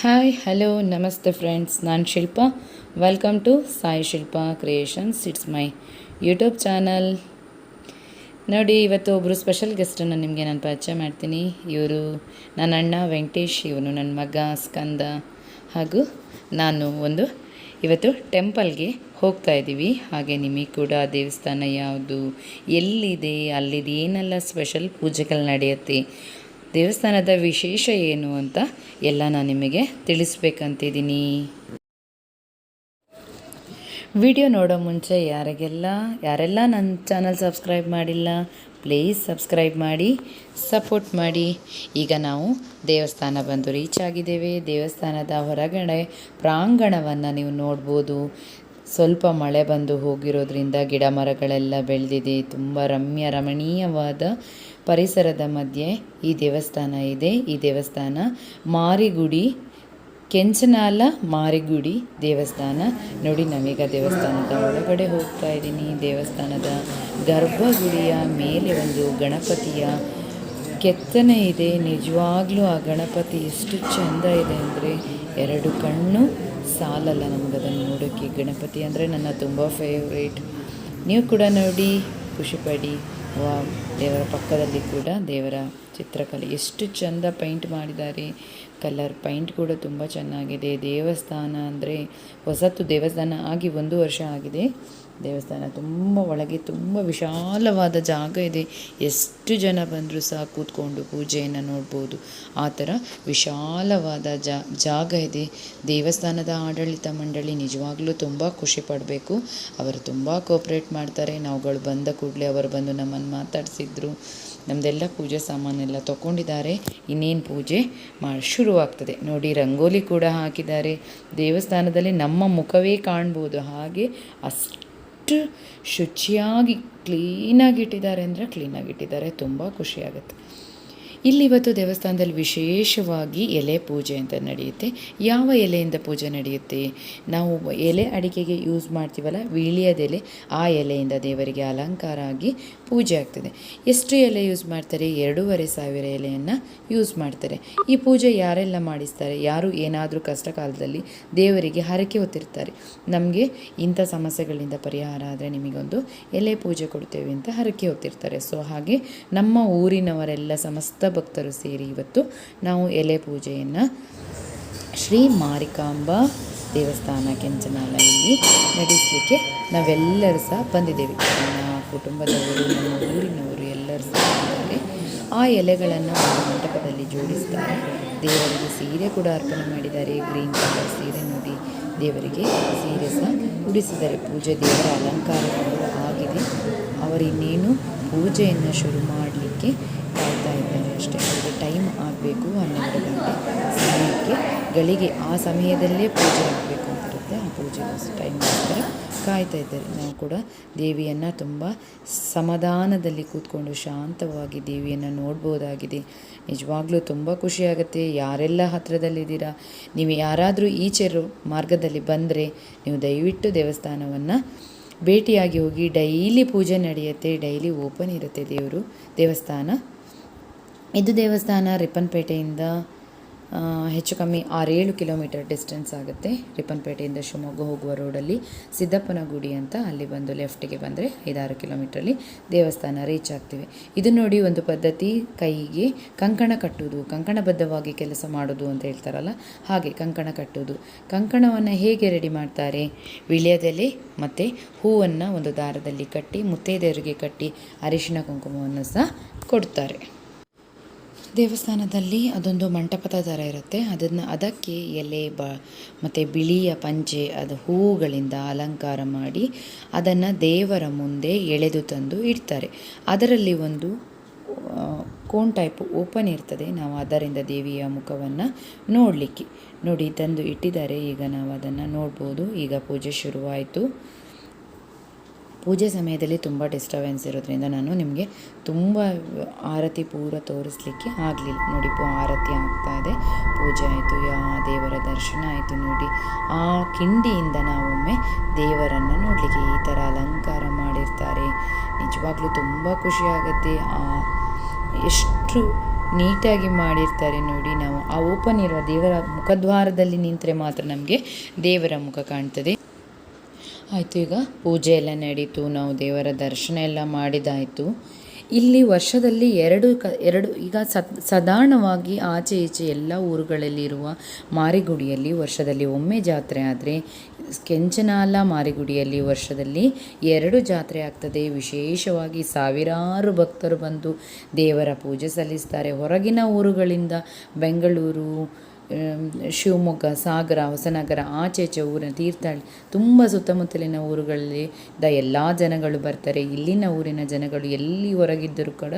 Hi hello ನಮಸ್ತೆ friends ನಾನು Shilpa welcome to Sai Shilpa creations it's my YouTube channel ನೋಡಿ, ಇವತ್ತು ಒಬ್ಬರು ಸ್ಪೆಷಲ್ ಗೆಸ್ಟನ್ನು ನಿಮಗೆ ನಾನು ಪರಿಚಯ ಮಾಡ್ತೀನಿ. ಇವರು ನನ್ನ ಅಣ್ಣ ವೆಂಕಟೇಶ್, ಇವನು ನನ್ನ ಮಗ ಸ್ಕಂದ ಹಾಗೂ ನಾನು ಒಂದು ಇವತ್ತು ಟೆಂಪಲ್ಗೆ ಹೋಗ್ತಾ ಇದ್ದೀವಿ. ಹಾಗೆ ನಿಮಗೆ ಕೂಡ ದೇವಸ್ಥಾನ ಯಾವುದು, ಎಲ್ಲಿದೆ, ಅಲ್ಲಿದು ಏನೆಲ್ಲ ಸ್ಪೆಷಲ್ ಪೂಜೆಗಳು ನಡೆಯುತ್ತೆ ದೇವಸ್ಥಾನದ ವಿಶೇಷ ಏನು ಅಂತ ಎಲ್ಲ ನಾನು ನಿಮಗೆ ತಿಳಿಸ್ಬೇಕಂತಿದ್ದೀನಿ. ವಿಡಿಯೋ ನೋಡೋ ಮುಂಚೆ ಯಾರಿಗೆಲ್ಲ, ಯಾರೆಲ್ಲ ನನ್ನ ಚಾನಲ್ ಸಬ್ಸ್ಕ್ರೈಬ್ ಮಾಡಿಲ್ಲ, ಪ್ಲೀಸ್ ಸಬ್ಸ್ಕ್ರೈಬ್ ಮಾಡಿ, ಸಪೋರ್ಟ್ ಮಾಡಿ. ಈಗ ನಾವು ದೇವಸ್ಥಾನ ಬಂದು ರೀಚ್ ಆಗಿದ್ದೇವೆ. ದೇವಸ್ಥಾನದ ಹೊರಗಡೆ ಪ್ರಾಂಗಣವನ್ನು ನೀವು ನೋಡ್ಬೋದು. ಸ್ವಲ್ಪ ಮಳೆ ಬಂದು ಹೋಗಿರೋದ್ರಿಂದ ಗಿಡ ಮರಗಳೆಲ್ಲ ಬೆಳೆದಿದೆ. ತುಂಬ ರಮ್ಯ, ರಮಣೀಯವಾದ ಪರಿಸರದ ಮಧ್ಯೆ ಈ ದೇವಸ್ಥಾನ ಇದೆ. ಈ ದೇವಸ್ಥಾನ ಮಾರಿಗುಡಿ, ಕೆಂಚನಾಲ ಮಾರಿಗುಡಿ ದೇವಸ್ಥಾನ. ನೋಡಿ ನಾವೀಗ ದೇವಸ್ಥಾನದ ಒಳಗಡೆ ಹೋಗ್ತಾ ಇದ್ದೀನಿ. ದೇವಸ್ಥಾನದ ಗರ್ಭಗುಡಿಯ ಮೇಲೆ ಒಂದು ಗಣಪತಿಯ ಕೆತ್ತನೆ ಇದೆ. ನಿಜವಾಗ್ಲೂ ಆ ಗಣಪತಿ ಎಷ್ಟು ಚೆಂದ ಇದೆ ಅಂದರೆ ಎರಡು ಕಣ್ಣು ಸಾಲಲ್ಲ ನಮಗದನ್ನು ನೋಡೋಕ್ಕೆ ಗಣಪತಿ ಅಂದರೆ ನನ್ನ ತುಂಬ ಫೇವ್ರೇಟ್ ನೀವು ಕೂಡ ನೋಡಿ ಖುಷಿಪಡಿ ದೇವರ ಪಕ್ಕದಲ್ಲಿ ಕೂಡ ದೇವರ ಚಿತ್ರಕಲೆ. ಎಷ್ಟು ಚಂದ ಪೈಂಟ್ ಮಾಡಿದ್ದಾರೆ. ಕಲರ್ ಪೈಂಟ್ ಕೂಡ ತುಂಬ ಚೆನ್ನಾಗಿದೆ. ದೇವಸ್ಥಾನ ಅಂದರೆ ಹೊಸತು ದೇವಸ್ಥಾನ ಆಗಿ ಒಂದು ವರ್ಷ ಆಗಿದೆ. ದೇವಸ್ಥಾನ ತುಂಬ ಒಳಗೆ ತುಂಬ ವಿಶಾಲವಾದ ಜಾಗ ಇದೆ. ಎಷ್ಟು ಜನ ಬಂದರೂ ಸಹ ಕೂತ್ಕೊಂಡು ಪೂಜೆಯನ್ನು ನೋಡ್ಬೋದು. ಆ ಥರ ವಿಶಾಲವಾದ ಜಾಗ ಇದೆ. ದೇವಸ್ಥಾನದ ಆಡಳಿತ ಮಂಡಳಿ ನಿಜವಾಗ್ಲೂ ತುಂಬ ಖುಷಿ ಪಡಬೇಕು. ಅವರು ತುಂಬ ಕೋಪ್ರೇಟ್ ಮಾಡ್ತಾರೆ. ನಾವುಗಳು ಬಂದ ಕೂಡಲೇ ಅವರು ಬಂದು ನಮ್ಮನ್ನು ಮಾತಾಡಿಸಿದ್ರು. ನಮ್ಮದೆಲ್ಲ ಪೂಜೆ ಸಾಮಾನೆಲ್ಲ ತಗೊಂಡಿದ್ದಾರೆ. ಇನ್ನೇನು ಪೂಜೆ ಮಾಡಿ ಶುರುವಾಗ್ತದೆ. ನೋಡಿ, ರಂಗೋಲಿ ಕೂಡ ಹಾಕಿದ್ದಾರೆ. ದೇವಸ್ಥಾನದಲ್ಲಿ ನಮ್ಮ ಮುಖವೇ ಕಾಣ್ಬೋದು. ಹಾಗೆ ಅಷ್ಟು ಶುಚಿಯಾಗಿ ಕ್ಲೀನಾಗಿ ಇಟ್ಟಿದ್ದಾರೆ ಅಂದರೆ ಕ್ಲೀನಾಗಿ ಇಟ್ಟಿದ್ದಾರೆ. ತುಂಬ ಖುಷಿಯಾಗುತ್ತೆ ಇಲ್ಲಿ ಇವತ್ತು ದೇವಸ್ಥಾನದಲ್ಲಿ ವಿಶೇಷವಾಗಿ ಎಲೆ ಪೂಜೆ ಅಂತ ನಡೆಯುತ್ತೆ. ಯಾವ ಎಲೆಯಿಂದ ಪೂಜೆ ನಡೆಯುತ್ತೆ? ನಾವು ಎಲೆ ಅಡಿಕೆಗೆ ಯೂಸ್ ಮಾಡ್ತೀವಲ್ಲ ವೀಳ್ಯದೆಲೆ ಆ ಎಲೆಯಿಂದ ದೇವರಿಗೆ ಅಲಂಕಾರ ಆಗಿ ಪೂಜೆ ಆಗ್ತದೆ. ಎಷ್ಟು ಎಲೆ ಯೂಸ್ ಮಾಡ್ತಾರೆ? ಎರಡೂವರೆ ಸಾವಿರ ಎಲೆಯನ್ನು ಯೂಸ್ ಮಾಡ್ತಾರೆ. ಈ ಪೂಜೆ ಯಾರೆಲ್ಲ ಮಾಡಿಸ್ತಾರೆ? ಯಾರು ಏನಾದರೂ ಕಷ್ಟ ಕಾಲದಲ್ಲಿ ದೇವರಿಗೆ ಹರಕೆ ಹೊತ್ತಿರ್ತಾರೆ. ನಮಗೆ ಇಂಥ ಸಮಸ್ಯೆಗಳಿಂದ ಪರಿಹಾರ ಆದರೆ ನಿಮಗೊಂದು ಎಲೆ ಪೂಜೆ ಕೊಡ್ತೇವೆ ಅಂತ ಹರಕೆ ಹೊತ್ತಿರ್ತಾರೆ. ಸೊ ಹಾಗೆ ನಮ್ಮ ಊರಿನವರೆಲ್ಲ ಸಮಸ್ತ ಭಕ್ತರು ಸೇರಿ ಇವತ್ತು ನಾವು ಎಲೆ ಪೂಜೆಯನ್ನು ಶ್ರೀ ಮಾರಿಕಾಂಬ ದೇವಸ್ಥಾನ ಕೆಂಚನಾಲಯಲ್ಲಿ ನಡೆಸಲಿಕ್ಕೆ ನಾವೆಲ್ಲರೂ ಸಹ ಬಂದಿದ್ದೇವೆ. ನಮ್ಮ ಕುಟುಂಬದವರು, ನಮ್ಮ ಊರಿನವರು ಎಲ್ಲರೂ ಸಹ ಬಂದಿದ್ದಾರೆ ಆ ಎಲೆಗಳನ್ನು ಮಂಟಪದಲ್ಲಿ ಜೋಡಿಸ್ತಾರೆ. ದೇವರಿಗೆ ಸೀರೆ ಕೂಡ ಅರ್ಪಣೆ ಮಾಡಿದ್ದಾರೆ. ಗ್ರೀನ್ ಕಲರ್ ಸೀರೆ ನೋಡಿ ದೇವರಿಗೆ ಸೀರೆ ಸಹ ಉಡಿಸಿದ್ದಾರೆ. ಪೂಜೆ ದೇವರ ಅಲಂಕಾರಗಳು ಆಗಿದೆ. ಅವರಿನ್ನೇನು ಪೂಜೆಯನ್ನು ಶುರು ಮಾಡಲಿಕ್ಕೆ ಅಷ್ಟೇ. ಅವರಿಗೆ ಟೈಮ್ ಆಗಬೇಕು ಹನ್ನೆರಡು ಗಂಟೆ ಸಮಯಕ್ಕೆ. ಗಳಿಗೆ ಆ ಸಮಯದಲ್ಲೇ ಪೂಜೆ ಆಗಬೇಕು ಅಂತಿರುತ್ತೆ. ಆ ಪೂಜೆ ಟೈಮ್ಗೋಸ್ಕರ ಕಾಯ್ತಾ ಇದ್ದಾರೆ. ನಾವು ಕೂಡ ದೇವಿಯನ್ನು ತುಂಬ ಸಮಾಧಾನದಲ್ಲಿ ಕೂತ್ಕೊಂಡು ಶಾಂತವಾಗಿ ದೇವಿಯನ್ನು ನೋಡ್ಬೋದಾಗಿದೆ. ನಿಜವಾಗ್ಲೂ ತುಂಬ ಖುಷಿಯಾಗುತ್ತೆ. ಯಾರೆಲ್ಲ ಹತ್ತಿರದಲ್ಲಿದ್ದೀರಾ ನೀವು ಯಾರಾದರೂ ಈಚೆರು ಮಾರ್ಗದಲ್ಲಿ ಬಂದರೆ ನೀವು ದಯವಿಟ್ಟು ದೇವಸ್ಥಾನವನ್ನು ಭೇಟಿಯಾಗಿ ಹೋಗಿ ಡೈಲಿ ಪೂಜೆ ನಡೆಯುತ್ತೆ. ಡೈಲಿ ಓಪನ್ ಇರುತ್ತೆ ದೇವರು ದೇವಸ್ಥಾನ. ಇದು ದೇವಸ್ಥಾನ ರಿಪ್ಪನ್ಪೇಟೆಯಿಂದ ಹೆಚ್ಚು ಕಮ್ಮಿ ಆರೇಳು ಕಿಲೋಮೀಟರ್ ಡಿಸ್ಟೆನ್ಸ್ ಆಗುತ್ತೆ. ರಿಪ್ಪನ್ಪೇಟೆಯಿಂದ ಶಿವಮೊಗ್ಗ ಹೋಗುವ ರೋಡಲ್ಲಿ ಸಿದ್ದಪ್ಪನ ಗುಡಿ ಅಂತ ಅಲ್ಲಿ ಬಂದು ಲೆಫ್ಟಿಗೆ ಬಂದರೆ ಐದಾರು ಕಿಲೋಮೀಟ್ರಲ್ಲಿ ದೇವಸ್ಥಾನ ರೀಚ್ ಆಗ್ತೀವಿ. ಇದು ನೋಡಿ ಒಂದು ಪದ್ಧತಿ, ಕೈಗೆ ಕಂಕಣ ಕಟ್ಟುವುದು, ಕಂಕಣಬದ್ಧವಾಗಿ ಕೆಲಸ ಮಾಡೋದು ಅಂತ ಹೇಳ್ತಾರಲ್ಲ, ಹಾಗೆ ಕಂಕಣ ಕಟ್ಟುವುದು. ಕಂಕಣವನ್ನು ಹೇಗೆ ರೆಡಿ ಮಾಡ್ತಾರೆ? ವಿಳ್ಯದೆಲೆ ಮತ್ತು ಹೂವನ್ನು ಒಂದು ದಾರದಲ್ಲಿ ಕಟ್ಟಿ, ಮುತ್ತೈದೆಯರಿಗೆ ಕಟ್ಟಿ ಅರಿಶಿನ ಕುಂಕುಮವನ್ನು ಸಹ ಕೊಡ್ತಾರೆ. ದೇವಸ್ಥಾನದಲ್ಲಿ ಅದೊಂದು ಮಂಟಪದ ಥರ ಇರುತ್ತೆ. ಅದನ್ನು ಅದಕ್ಕೆ ಎಲೆ, ಬ, ಮತ್ತು ಬಿಳಿಯ ಪಂಚೆ, ಅದು ಹೂವುಗಳಿಂದ ಅಲಂಕಾರ ಮಾಡಿ ಅದನ್ನು ದೇವರ ಮುಂದೆ ಎಳೆದು ತಂದು ಇಡ್ತಾರೆ. ಅದರಲ್ಲಿ ಒಂದು ಕೋನ್ ಟೈಪ್ ಓಪನ್ ಇರ್ತದೆ. ನಾವು ಅದರಿಂದ ದೇವಿಯ ಮುಖವನ್ನು ನೋಡಲಿಕ್ಕೆ. ನೋಡಿ, ತಂದು ಇಟ್ಟಿದ್ದಾರೆ. ಈಗ ನಾವು ಅದನ್ನು ನೋಡ್ಬೋದು. ಈಗ ಪೂಜೆ ಶುರುವಾಯಿತು. ಪೂಜೆ ಸಮಯದಲ್ಲಿ ತುಂಬ ಡಿಸ್ಟರ್ಬೆನ್ಸ್ ಇರೋದ್ರಿಂದ ನಾನು ನಿಮಗೆ ತುಂಬ ಆರತಿ ಪೂರ ತೋರಿಸ್ಲಿಕ್ಕೆ ಆಗಲಿಲ್ಲ. ನೋಡಿ, ಪೂ ಆರತಿ ಆಗ್ತಾ ಇದೆ. ಪೂಜೆ ಆಯಿತು, ಯಾ ದೇವರ ದರ್ಶನ ಆಯಿತು ನೋಡಿ. ಆ ಕಿಂಡಿಯಿಂದ ನಾವೊಮ್ಮೆ ದೇವರನ್ನು ನೋಡಲಿಕ್ಕೆ ಈ ಥರ ಅಲಂಕಾರ ಮಾಡಿರ್ತಾರೆ. ನಿಜವಾಗ್ಲೂ ತುಂಬ ಖುಷಿಯಾಗುತ್ತೆ ಆ ಎಷ್ಟು ನೀಟಾಗಿ ಮಾಡಿರ್ತಾರೆ ನೋಡಿ ನಾವು. ಆ ಓಪನ್ ಇರುವ ದೇವರ ಮುಖದ್ವಾರದಲ್ಲಿ ನಿಂತರೆ ಮಾತ್ರ ನಮಗೆ ದೇವರ ಮುಖ ಕಾಣ್ತದೆ. ಆಯಿತು, ಈಗ ಪೂಜೆ ಎಲ್ಲ ನಡೀತು, ನಾವು ದೇವರ ದರ್ಶನ ಎಲ್ಲ ಮಾಡಿದಾಯಿತು. ಇಲ್ಲಿ ವರ್ಷದಲ್ಲಿ ಎರಡು ಕ, ಎರಡು, ಈಗ ಸಾಧಾರಣವಾಗಿ ಆಚೆ ಈಚೆ ಎಲ್ಲ ಊರುಗಳಲ್ಲಿರುವ ಮಾರಿಗುಡಿಯಲ್ಲಿ ವರ್ಷದಲ್ಲಿ ಒಮ್ಮೆ ಜಾತ್ರೆ ಆದರೆ ಕೆಂಚನಾಲ ಮಾರಿಗುಡಿಯಲ್ಲಿ ವರ್ಷದಲ್ಲಿ ಎರಡು ಜಾತ್ರೆ ಆಗ್ತದೆ. ವಿಶೇಷವಾಗಿ ಸಾವಿರಾರು ಭಕ್ತರು ಬಂದು ದೇವರ ಪೂಜೆ ಸಲ್ಲಿಸ್ತಾರೆ. ಹೊರಗಿನ ಊರುಗಳಿಂದ ಬೆಂಗಳೂರು ಶಿವಮೊಗ್ಗ, ಸಾಗರ, ಹೊಸನಗರ, ಆಚೆ ಈಚೆ ಊರಿನ ತೀರ್ಥಹಳ್ಳಿ, ತುಂಬ ಸುತ್ತಮುತ್ತಲಿನ ಊರುಗಳಲ್ಲಿ ದ ಎಲ್ಲ ಜನಗಳು ಬರ್ತಾರೆ. ಇಲ್ಲಿನ ಊರಿನ ಜನಗಳು ಎಲ್ಲಿ ಹೊರಗಿದ್ದರೂ ಕೂಡ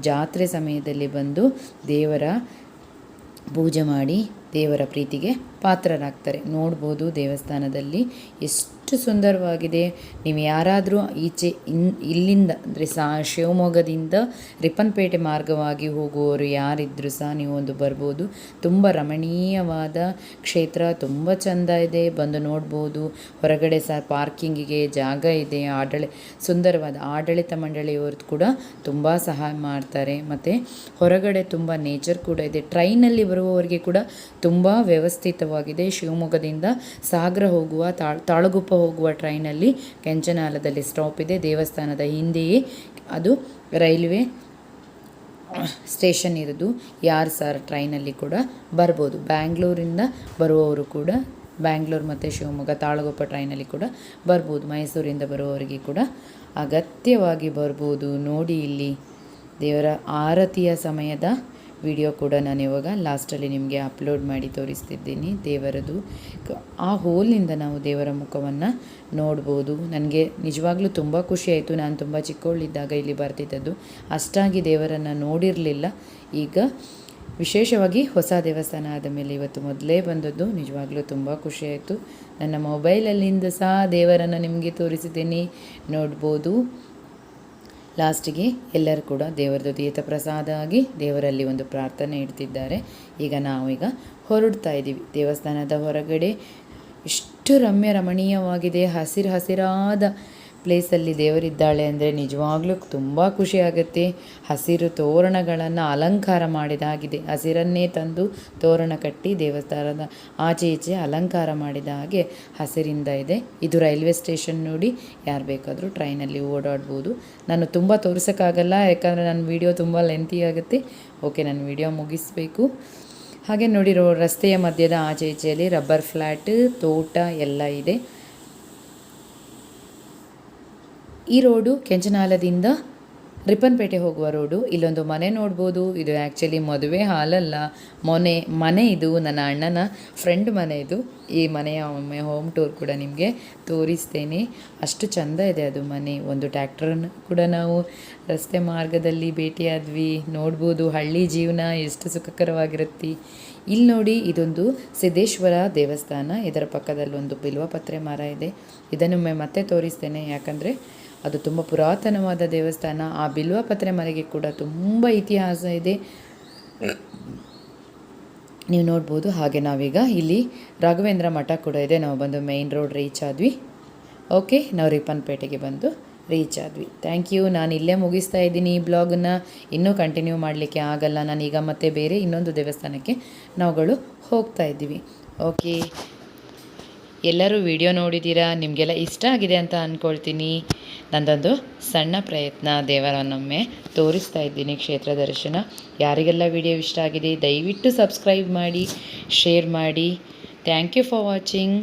ಜಾತ್ರೆ ಸಮಯದಲ್ಲಿ ಬಂದು ದೇವರ ಪೂಜೆ ಮಾಡಿ ದೇವರ ಪ್ರೀತಿಗೆ ಪಾತ್ರರಾಗ್ತಾರೆ. ನೋಡ್ಬೋದು ದೇವಸ್ಥಾನದಲ್ಲಿ ಎಷ್ಟು ಸುಂದರವಾಗಿದೆ. ನೀವು ಯಾರಾದರೂ ಈಚೆ ಇನ್, ಇಲ್ಲಿಂದ, ಅಂದರೆ ಸಾ, ಶಿವಮೊಗ್ಗದಿಂದ ರಿಪ್ಪನ್ಪೇಟೆ ಮಾರ್ಗವಾಗಿ ಹೋಗುವವರು ಯಾರಿದ್ದರೂ ಸಹ ನೀವು ಒಂದು ಬರ್ಬೋದು. ತುಂಬ ರಮಣೀಯವಾದ ಕ್ಷೇತ್ರ, ತುಂಬ ಚೆಂದ ಇದೆ. ಬಂದು ನೋಡ್ಬೋದು. ಹೊರಗಡೆ ಸಹ ಪಾರ್ಕಿಂಗಿಗೆ ಜಾಗ ಇದೆ. ಆಡಳಿ, ಸುಂದರವಾದ ಆಡಳಿತ ಮಂಡಳಿಯವ್ರದ್ದು ಕೂಡ ತುಂಬ ಸಹಾಯ ಮಾಡ್ತಾರೆ. ಮತ್ತು ಹೊರಗಡೆ ತುಂಬ ನೇಚರ್ ಕೂಡ ಇದೆ. ಟ್ರೈನಲ್ಲಿ ಬರುವವರಿಗೆ ಕೂಡ ತುಂಬ ವ್ಯವಸ್ಥಿತವಾಗಿದೆ. ಶಿವಮೊಗ್ಗದಿಂದ ಸಾಗರ ಹೋಗುವ, ತಾಳ್, ತಾಳಗುಪ್ಪ ಹೋಗುವ ಟ್ರೈನಲ್ಲಿ ಕೆಂಚನಾಲದಲ್ಲಿ ಸ್ಟಾಪ್ ಇದೆ. ದೇವಸ್ಥಾನದ ಹಿಂದೆಯೇ ಅದು ರೈಲ್ವೆ ಸ್ಟೇಷನ್ ಇರೋದು. ಯಾರು ಸರ್ ಟ್ರೈನಲ್ಲಿ ಕೂಡ ಬರ್ಬೋದು. ಬ್ಯಾಂಗ್ಳೂರಿಂದ ಬರುವವರು ಕೂಡ, ಬ್ಯಾಂಗ್ಳೂರು ಮತ್ತು ಶಿವಮೊಗ್ಗ, ತಾಳಗುಪ್ಪ ಟ್ರೈನಲ್ಲಿ ಕೂಡ ಬರ್ಬೋದು. ಮೈಸೂರಿಂದ ಬರುವವರಿಗೆ ಕೂಡ ಅಗತ್ಯವಾಗಿ ಬರ್ಬೋದು. ನೋಡಿ ಇಲ್ಲಿ ದೇವರ ಆರತಿಯ ಸಮಯದ ವಿಡಿಯೋ ಕೂಡ ನಾನು ಇವಾಗ ಲಾಸ್ಟಲ್ಲಿ ನಿಮಗೆ ಅಪ್ಲೋಡ್ ಮಾಡಿ ತೋರಿಸ್ತಿದ್ದೀನಿ. ದೇವರದು ಆ ಹೋಲ್ನಿಂದ ನಾವು ದೇವರ ಮುಖವನ್ನು ನೋಡ್ಬೋದು. ನನಗೆ ನಿಜವಾಗ್ಲೂ ತುಂಬ ಖುಷಿ ಆಯಿತು. ನಾನು ತುಂಬ ಚಿಕ್ಕವಳಿದ್ದಾಗ ಇಲ್ಲಿ ಬರ್ತಿದ್ದದ್ದು. ಅಷ್ಟಾಗಿ ದೇವರನ್ನು ನೋಡಿರಲಿಲ್ಲ. ಈಗ ವಿಶೇಷವಾಗಿ ಹೊಸ ದೇವಸ್ಥಾನ ಆದ ಮೇಲೆ ಇವತ್ತು ಮೊದಲೇ ಬಂದದ್ದು ನಿಜವಾಗ್ಲೂ ತುಂಬ ಖುಷಿ ಆಯಿತು. ನನ್ನ ಮೊಬೈಲಲ್ಲಿಂದ ಸಹ ದೇವರನ್ನು ನಿಮಗೆ ತೋರಿಸಿದ್ದೀನಿ. ನೋಡ್ಬೋದು. ಲಾಸ್ಟಿಗೆ ಎಲ್ಲರೂ ಕೂಡ ದೇವರದು ತೀರ್ಥ ಪ್ರಸಾದ ಆಗಿ ದೇವರಲ್ಲಿ ಒಂದು ಪ್ರಾರ್ಥನೆ ಇಡ್ತಿದ್ದಾರೆ. ಈಗ ನಾವೀಗ ಹೊರಡ್ತಾ ಇದ್ದೀವಿ. ದೇವಸ್ಥಾನದ ಹೊರಗಡೆ ಎಷ್ಟು ರಮ್ಯ ರಮಣೀಯವಾಗಿದೆ. ಹಸಿರು ಹಸಿರಾದ ಪ್ಲೇಸಲ್ಲಿ ದೇವರಿದ್ದಾಳೆ ಅಂದರೆ ನಿಜವಾಗ್ಲೂ ತುಂಬ ಖುಷಿಯಾಗುತ್ತೆ ಹಸಿರು ತೋರಣಗಳನ್ನು ಅಲಂಕಾರ ಮಾಡಿದಾಗಿದೆ. ಹಸಿರನ್ನೇ ತಂದು ತೋರಣ ಕಟ್ಟಿ ದೇವಸ್ಥಾನದ ಆಚೆ ಈಚೆ ಅಲಂಕಾರ ಮಾಡಿದ ಹಾಗೆ ಹಸಿರಿಂದ ಇದೆ. ಇದು ರೈಲ್ವೆ ಸ್ಟೇಷನ್ ನೋಡಿ ಯಾರು ಬೇಕಾದರೂ ಟ್ರೈನಲ್ಲಿ ಓಡಾಡ್ಬೋದು. ನಾನು ತುಂಬ ತೋರಿಸೋಕ್ಕಾಗಲ್ಲ, ಯಾಕಂದರೆ ನನ್ನ ವಿಡಿಯೋ ತುಂಬ ಲೆಂತಿ ಆಗುತ್ತೆ. ಓಕೆ ನಾನು ವಿಡಿಯೋ ಮುಗಿಸ್ಬೇಕು. ಹಾಗೆ ನೋಡಿರೋ ರಸ್ತೆಯ ಮಧ್ಯದ ಆಚೆ ಈಚೆಯಲ್ಲಿ ರಬ್ಬರ್ ಫ್ಲ್ಯಾಟ್ ತೋಟ ಎಲ್ಲ ಇದೆ. ಈ ರೋಡು ಕೆಂಚನಾಲದಿಂದ ರಿಪ್ಪನ್ಪೇಟೆ ಹೋಗುವ ರೋಡು. ಇಲ್ಲೊಂದು ಮನೆ ನೋಡ್ಬೋದು. ಇದು ಆ್ಯಕ್ಚುಲಿ ಮದುವೆ ಹಾಲಲ್ಲ. ಮೊನೆ, ಮನೆ ಇದು ನನ್ನ ಅಣ್ಣನ ಫ್ರೆಂಡ್ ಮನೆ ಇದು. ಈ ಮನೆಯ ಒಮ್ಮೆ ಹೋಮ್ ಟೂರ್ ಕೂಡ ನಿಮಗೆ ತೋರಿಸ್ತೇನೆ. ಅಷ್ಟು ಚಂದ ಇದೆ ಅದು ಮನೆ. ಒಂದು ಟ್ಯಾಕ್ಟ್ರನ್ನು ಕೂಡ ನಾವು ರಸ್ತೆ ಮಾರ್ಗದಲ್ಲಿ ಭೇಟಿಯಾದ್ವಿ. ನೋಡ್ಬೋದು ಹಳ್ಳಿ ಜೀವನ ಎಷ್ಟು ಸುಖಕರವಾಗಿರುತ್ತೆ. ಇಲ್ಲಿ ನೋಡಿ ಇದೊಂದು ಸಿದ್ದೇಶ್ವರ ದೇವಸ್ಥಾನ. ಇದರ ಪಕ್ಕದಲ್ಲಿ ಒಂದು ಬಿಲ್ವಪತ್ರೆ ಮರ ಇದೆ. ಇದನ್ನೊಮ್ಮೆ ಮತ್ತೆ ತೋರಿಸ್ತೇನೆ. ಯಾಕಂದರೆ ಅದು ತುಂಬ ಪುರಾತನವಾದ ದೇವಸ್ಥಾನ. ಆ ಬಿಲ್ವಪತ್ರೆ ಮರೆಗೆ ಕೂಡ ತುಂಬ ಇತಿಹಾಸ ಇದೆ. ನೀವು ನೋಡ್ಬೋದು ಹಾಗೆ ನಾವೀಗ ಇಲ್ಲಿ ರಾಘವೇಂದ್ರ ಮಠ ಕೂಡ ಇದೆ. ನಾವು ಬಂದು ಮೇಯ್ನ್ ರೋಡ್ ರೀಚ್ ಆದ್ವಿ. ಓಕೆ ನಾವು ರಿಪ್ಪನ್ಪೇಟೆಗೆ ಬಂದು ರೀಚ್ ಆದ್ವಿ. ಥ್ಯಾಂಕ್ ಯು ನಾನು ಇಲ್ಲೇ ಮುಗಿಸ್ತಾ ಇದ್ದೀನಿ ಈ ಬ್ಲಾಗನ್ನು ಇನ್ನೂ ಕಂಟಿನ್ಯೂ ಮಾಡಲಿಕ್ಕೆ ಆಗಲ್ಲ. ನಾನೀಗ ಮತ್ತೆ ಬೇರೆ ಇನ್ನೊಂದು ದೇವಸ್ಥಾನಕ್ಕೆ ನಾವುಗಳು ಹೋಗ್ತಾ ಇದ್ದೀವಿ. ಓಕೆ ಎಲ್ಲರೂ ವಿಡಿಯೋ ನೋಡಿದ್ದೀರಾ ನಿಮಗೆಲ್ಲ ಇಷ್ಟ ಆಗಿದೆ ಅಂತ ಅಂದ್ಕೊಳ್ತೀನಿ ನಂದೊಂದು ಸಣ್ಣ ಪ್ರಯತ್ನ. ದೇವರನ್ನೊಮ್ಮೆ ತೋರಿಸ್ತಾ ಇದ್ದೀನಿ ಕ್ಷೇತ್ರ ದರ್ಶನ. ಯಾರಿಗೆಲ್ಲ ವಿಡಿಯೋ ಇಷ್ಟ ಆಗಿದೆ, ದಯವಿಟ್ಟು ಸಬ್ಸ್ಕ್ರೈಬ್ ಮಾಡಿ, ಶೇರ್ ಮಾಡಿ. Thank you for watching.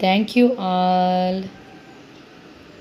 Thank you all.